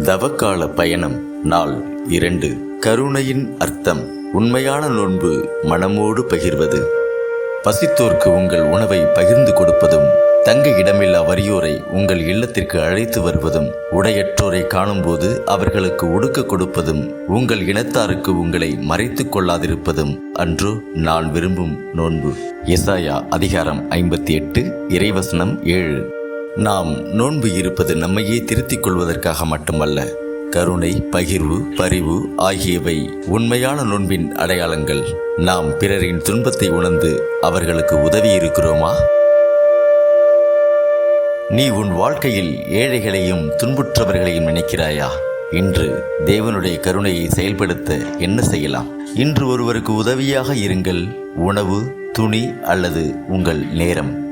தவக்கால பயணம் நாள் இரண்டு. கருணையின் அர்த்தம் உண்மையான நோன்பு மனமோடு பகிர்வது. பசித்தோர்க்கு உங்கள் உணவை பகிர்ந்து கொடுப்பதும் தங்க இடமில்லா வறியோரை உங்கள் இல்லத்திற்கு அழைத்து வருவதும் உடையற்றோரை காணும்போது அவர்களுக்கு ஒடுக்க கொடுப்பதும் உங்கள் இனத்தாருக்கு உங்களை மறைத்து கொள்ளாதிருப்பதும் அன்றோ நான் விரும்பும் நோன்பு. எசாயா அதிகாரம் ஐம்பத்தி எட்டு இறைவசனம் ஏழு. நாம் நோன்பு இருப்பது நம்மையே திருத்திக் கொள்வதற்காக மட்டுமல்ல கருணை பகிர்வு பரிவு ஆகியவை உண்மையான நோன்பின் அடையாளங்கள். நாம் பிறரின் துன்பத்தை உணர்ந்து அவர்களுக்கு உதவி இருக்கிறோமா? நீ உன் வாழ்க்கையில் ஏழைகளையும் துன்புற்றவர்களையும் நினைக்கிறாயா? இன்று தேவனுடைய கருணையை செயல்படுத்த என்ன செய்யலாம்? இன்று ஒருவருக்கு உதவியாக இருங்கள் உணவு துணி அல்லது உங்கள் நேரம்.